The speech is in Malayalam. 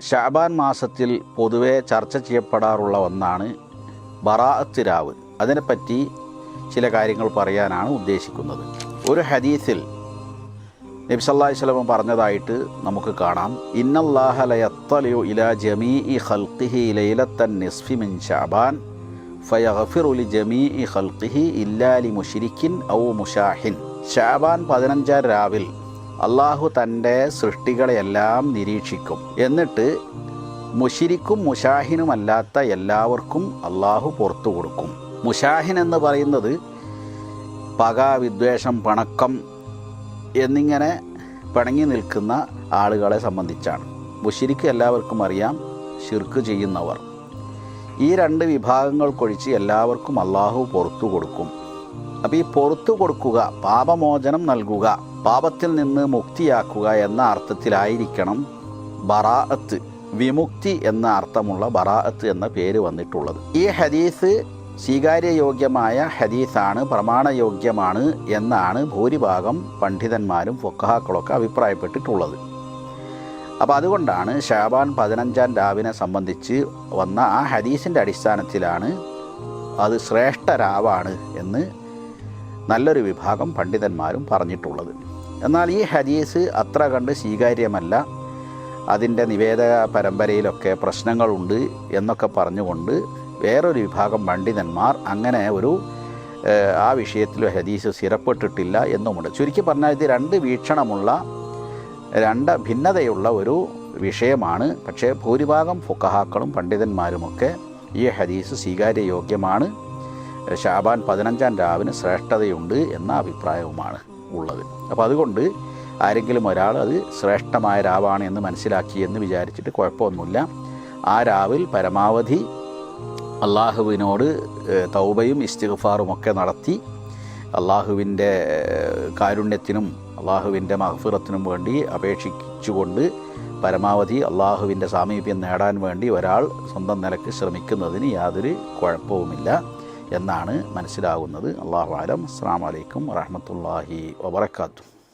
ഷാബാൻ മാസത്തിൽ പൊതുവെ ചർച്ച ചെയ്യപ്പെടാറുള്ള ഒന്നാണ് ബറാഅത്ത് രാവ്. അതിനെപ്പറ്റി ചില കാര്യങ്ങൾ പറയാനാണ് ഉദ്ദേശിക്കുന്നത്. ഒരു ഹദീസിൽ നബി സല്ലല്ലാഹു അലൈഹി വസല്ലം പറഞ്ഞതായിട്ട് നമുക്ക് കാണാം. ഇന്നല്ലാഹ ലയത്തലിയു ഇലാ ജമീഇ ഖൽഖിഹി ലൈലത്തൻ നിസ്ഫി മിൻ ഷാബാൻ ഫയഗ്ഫിറു ലി ജമീഇ ഖൽഖിഹി ഇല്ലാ ലി മുശ്രിക്കിൻ ഔ മുഷാഹിൻ. ഷാബാൻ പതിനഞ്ചാം രാവിൽ അള്ളാഹു തന്റെ സൃഷ്ടികളെയെല്ലാം നിരീക്ഷിക്കും. എന്നിട്ട് മുഷിരിക്കും മുഷാഹിനുമല്ലാത്ത എല്ലാവർക്കും അള്ളാഹു പുറത്തു കൊടുക്കും. മുഷാഹിൻ എന്ന് പറയുന്നത് പക വിദ്വേഷം പണക്കം എന്നിങ്ങനെ പിണങ്ങി നിൽക്കുന്ന ആളുകളെ സംബന്ധിച്ചാണ്. മുഷിരിക്ക് എല്ലാവർക്കും അറിയാം ഷിർക്ക് ചെയ്യുന്നവർ. ഈ രണ്ട് വിഭാഗങ്ങൾക്കൊഴിച്ച് എല്ലാവർക്കും അള്ളാഹു പുറത്തു കൊടുക്കും. അപ്പോൾ ഈ പുറത്തു കൊടുക്കുക പാപമോചനം നൽകുക പാപത്തിൽ നിന്ന് മുക്തിയാക്കുക എന്ന അർത്ഥത്തിലായിരിക്കണം ബറാഅത്ത് വിമുക്തി എന്ന അർത്ഥമുള്ള ബറാഅത്ത് എന്ന പേര് വന്നിട്ടുള്ളത്. ഈ ഹദീസ് സ്വീകാര്യയോഗ്യമായ ഹദീസാണ് പ്രമാണയോഗ്യമാണ് എന്നാണ് ഭൂരിഭാഗം പണ്ഡിതന്മാരും ഫൊക്കഹാക്കളൊക്കെ അഭിപ്രായപ്പെട്ടിട്ടുള്ളത്. അപ്പോൾ അതുകൊണ്ടാണ് ഷാബാൻ പതിനഞ്ചാം രാവിനെ സംബന്ധിച്ച് വന്ന ആ ഹദീസിന്റെ അടിസ്ഥാനത്തിലാണ് അത് ശ്രേഷ്ഠ രാവാണ് എന്ന് നല്ലൊരു വിഭാഗം പണ്ഡിതന്മാരും പറഞ്ഞിട്ടുള്ളത്. എന്നാൽ ഈ ഹദീസ് അത്ര കണ്ട് സ്വീകാര്യമല്ല. അതിന്റെ നിവേദക പരമ്പരയിലൊക്കെ പ്രശ്നങ്ങളുണ്ട് എന്നൊക്കെ പറഞ്ഞുകൊണ്ട് വേറൊരു വിഭാഗം പണ്ഡിതന്മാർ അങ്ങനെ ഒരു ആ വിഷയത്തിൽ ഹദീസ് സ്ഥിരപ്പെട്ടിട്ടില്ല എന്നുമുണ്ട്. ചുരുക്കി പറഞ്ഞാൽ ഇത് രണ്ട് വീക്ഷണമുള്ള രണ്ട് ഭിന്നതയുള്ള ഒരു വിഷയമാണ്. പക്ഷേ ഭൂരിഭാഗം ഫുക്കഹാക്കളും പണ്ഡിതന്മാരുമൊക്കെ ഈ ഹദീസ് സ്വീകാര്യയോഗ്യമാണ്. ഷാബാൻ പതിനഞ്ചാം രാവിന് ശ്രേഷ്ഠതയുണ്ട് എന്ന അഭിപ്രായവുമാണ് ഉള്ളത്. അപ്പോൾ അതുകൊണ്ട് ആരെങ്കിലും ഒരാൾ അത് ശ്രേഷ്ഠമായ രാവാണ് എന്ന് മനസ്സിലാക്കി എന്ന് വിചാരിച്ചിട്ട് കുഴപ്പമൊന്നുമില്ല. ആ രാവിൽ പരമാവധി അള്ളാഹുവിനോട് തൗബയും ഇസ്തിഗ്ഫാറും ഒക്കെ നടത്തി അള്ളാഹുവിന്റെ കാരുണ്യത്തിനും അള്ളാഹുവിന്റെ മഹഫിറത്തിനും വേണ്ടി അപേക്ഷിച്ചുകൊണ്ട് പരമാവധി അള്ളാഹുവിന്റെ സാമീപ്യം നേടാൻ വേണ്ടി ഒരാൾ സ്വന്തം നിലയ്ക്ക് ശ്രമിക്കുന്നതിന് യാതൊരു കുഴപ്പവുമില്ല. എന്നാണ് മനസ്സിലാകുന്നത്. അള്ളാഹു ആലം അസ്സാം വലൈക്കും വറഹമത്തല്ലാഹി വബർക്കാത്തു